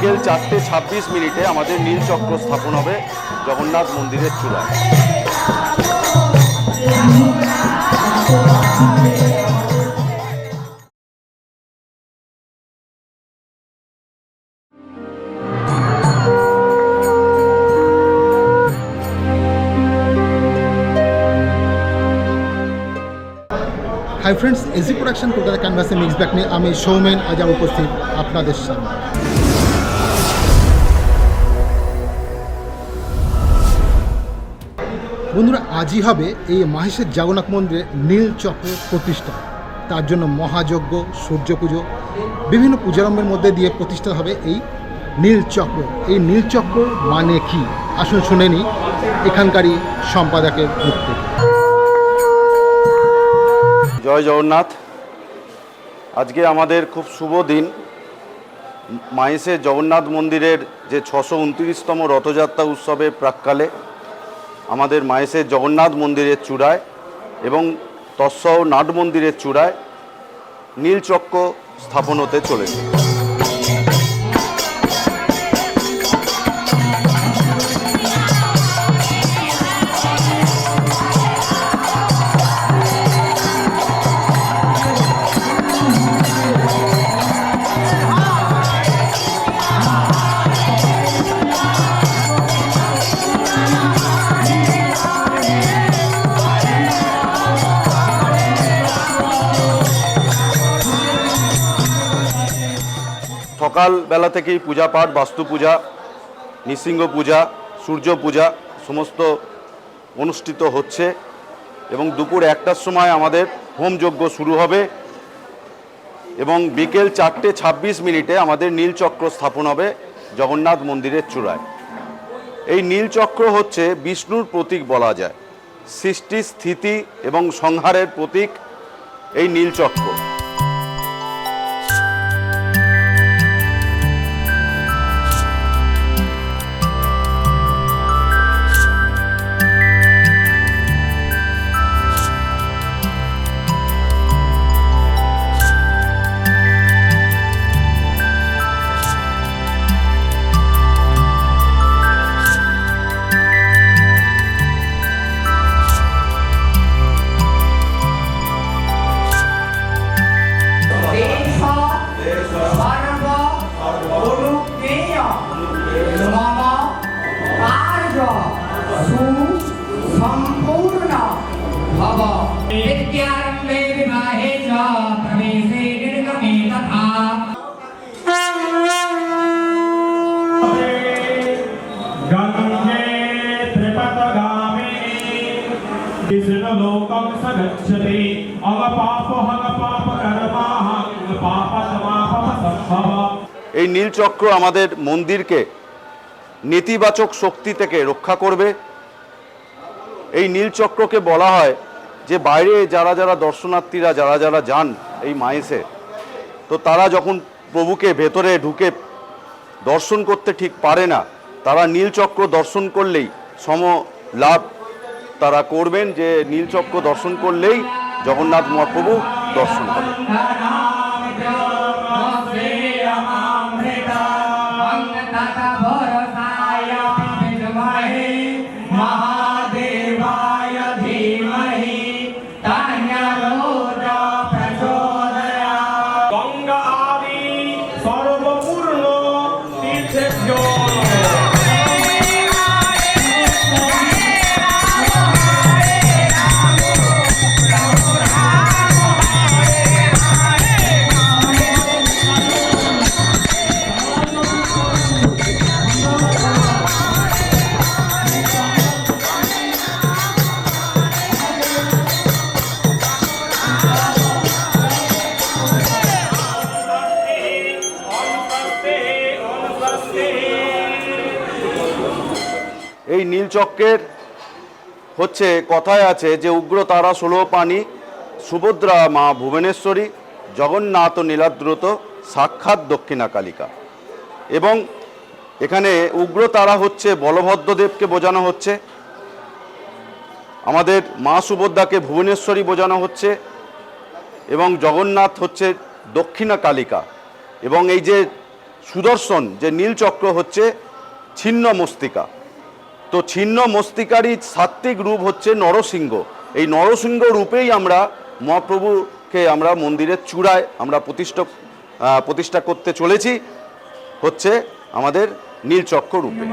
বিকেল চারটে ছাব্বিশ মিনিটে আমাদের নীল চক্র স্থাপন হবে জগন্নাথ মন্দিরের চূড়ায়। Hi friends AG production Kolkata ক্যানভাসে মিক্স ব্যাক নিয়ে আমি সৌমেন আজাম উপস্থিত আপনাদের সামনে। বন্ধুরা, আজই হবে এই মাহেশের জগন্নাথ মন্দিরে নীল চক্র প্রতিষ্ঠা। তার জন্য মহাযজ্ঞ সূর্য পুজো বিভিন্ন পূজারম্ভের মধ্যে দিয়ে প্রতিষ্ঠা হবে এই নীল চক্র। এই নীল চক্র মানে কি? আসুন শুনে নিই এখানকারই সম্পাদকের মুখ থেকে। জয় জগন্নাথ। আজকে আমাদের খুব শুভ দিন। মাইসে জগন্নাথ মন্দিরের যে ছশো উনত্রিশতম রথযাত্রা উৎসবের প্রাককালে আমাদের মায়েসের জগন্নাথ মন্দিরের চূড়ায় এবং তৎসহ নাট মন্দিরের চূড়ায় নীলচক্র স্থাপন হতে চলেছে। সকালবেলা থেকেই পূজা পাঠ, বাস্তু পূজা, নৃসিংহ পূজা, সূর্য পূজা সমস্ত অনুষ্ঠিত হচ্ছে এবং দুপুর একটার সময় আমাদের হোমযজ্ঞ শুরু হবে এবং বিকেল চারটে ছাব্বিশ মিনিটে আমাদের নীলচক্র স্থাপন হবে জগন্নাথ মন্দিরের চূড়ায়। এই নীলচক্র হচ্ছে বিষ্ণুর প্রতীক বলা যায়। সৃষ্টি, স্থিতি এবং সংহারের প্রতীক এই নীলচক্র। सुसम्पूर्ण भव विद्यारम्भे विवाहे च प्रवेशे निर्गमे तथा गङ्गे त्रिपथगामिनी विष्णुलोकं स गच्छति अगपापो हगपापकर्माः पापतमापसम्भव এই নীলচক্র আমাদের মন্দিরকে নেতিবাচক শক্তি থেকে রক্ষা করবে। এই নীলচক্রকে বলা হয় যে, বাইরে যারা যারা দর্শনার্থীরা, যারা যারা যান এই মায়েসে তো তারা যখন প্রভুকে ভেতরে ঢুকে দর্শন করতে ঠিক পারে না, তারা নীলচক্র দর্শন করলেই সম লাভ তারা করবেন যে, নীলচক্র দর্শন করলেই জগন্নাথ মহাপ্রভু দর্শন করবেন এই নীলচক্রের হচ্ছে কথায় আছে যে উগ্র তারা ষোলো পানি, সুভদ্রা মা ভুবনেশ্বরী, জগন্নাথ নীলাদ্রুত, সাক্ষাৎ দক্ষিণা কালিকা। এবং এখানে উগ্র তারা হচ্ছে বলভদ্রদেবকে বোঝানো হচ্ছে, আমাদের মা সুভদ্রাকে ভুবনেশ্বরী বোঝানো হচ্ছে, এবং জগন্নাথ হচ্ছে দক্ষিণা কালিকা। এবং এই যে সুদর্শন, যে নীল চক্র হচ্ছে ছিন্ন মস্তিকা। তো ছিন্ন মস্তিকারী সাত্ত্বিক রূপ হচ্ছে নরসিংহ। এই নরসিংহ রূপেই আমরা মহাপ্রভুকে আমরা মন্দিরের চূড়ায় আমরা প্রতিষ্ঠা প্রতিষ্ঠা করতে চলেছি, হচ্ছে আমাদের নীলচক্র রূপে।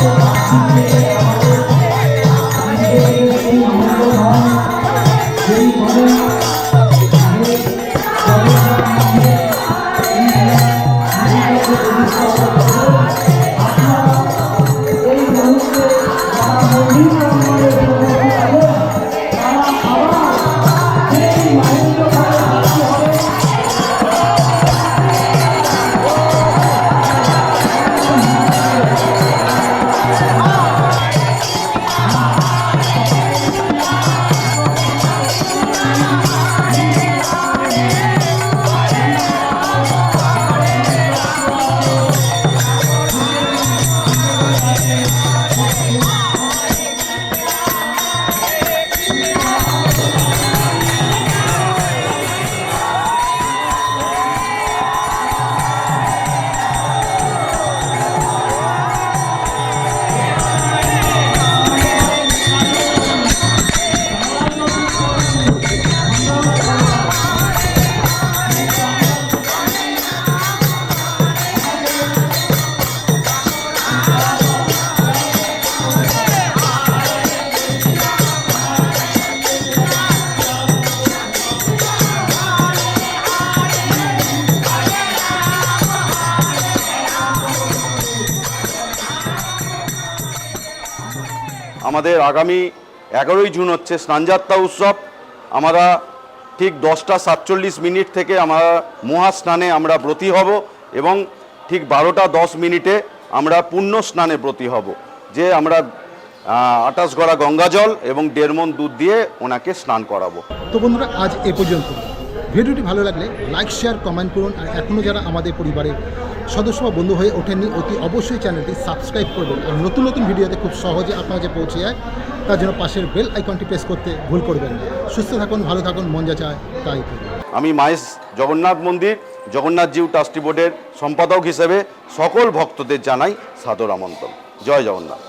Thank you. আমাদের আগামী এগারোই জুন হচ্ছে স্নানযাত্রা উৎসব। আমরা ঠিক দশটা সাতচল্লিশ মিনিট থেকে আমরা মহা স্নানে আমরা ব্রতী হব এবং ঠিক বারোটা দশ মিনিটে আমরা পুণ্য স্নানে ব্রতী হব। যে আমরা আটাশ গড়া গঙ্গা জল এবং দেড় মন দুধ দিয়ে ওনাকে স্নান করাবো। তো বন্ধুরা, আজ এ পর্যন্ত। ভিডিওটি ভালো লাগলে লাইক, শেয়ার, কমেন্ট করুন। আর এখনও যারা আমাদের পরিবারের সদস্য বা বন্ধু হয়ে ওঠেননি, অতি অবশ্যই চ্যানেলটি সাবস্ক্রাইব করবেন আর নতুন নতুন ভিডিওতে খুব সহজে আপনাকে পৌঁছে যায়, তার জন্য পাশের বেল আইকনটি প্রেস করতে ভুল করবেন সুস্থ থাকুন, ভালো থাকুন, মন যা চায় তাই আমি মায়েশ জগন্নাথ মন্দির, জগন্নাথ জিউ ট্রাস্টি বোর্ডের সম্পাদক হিসেবে সকল ভক্তদের জানাই সাদর আমন্ত্রণ। জয় জগন্নাথ।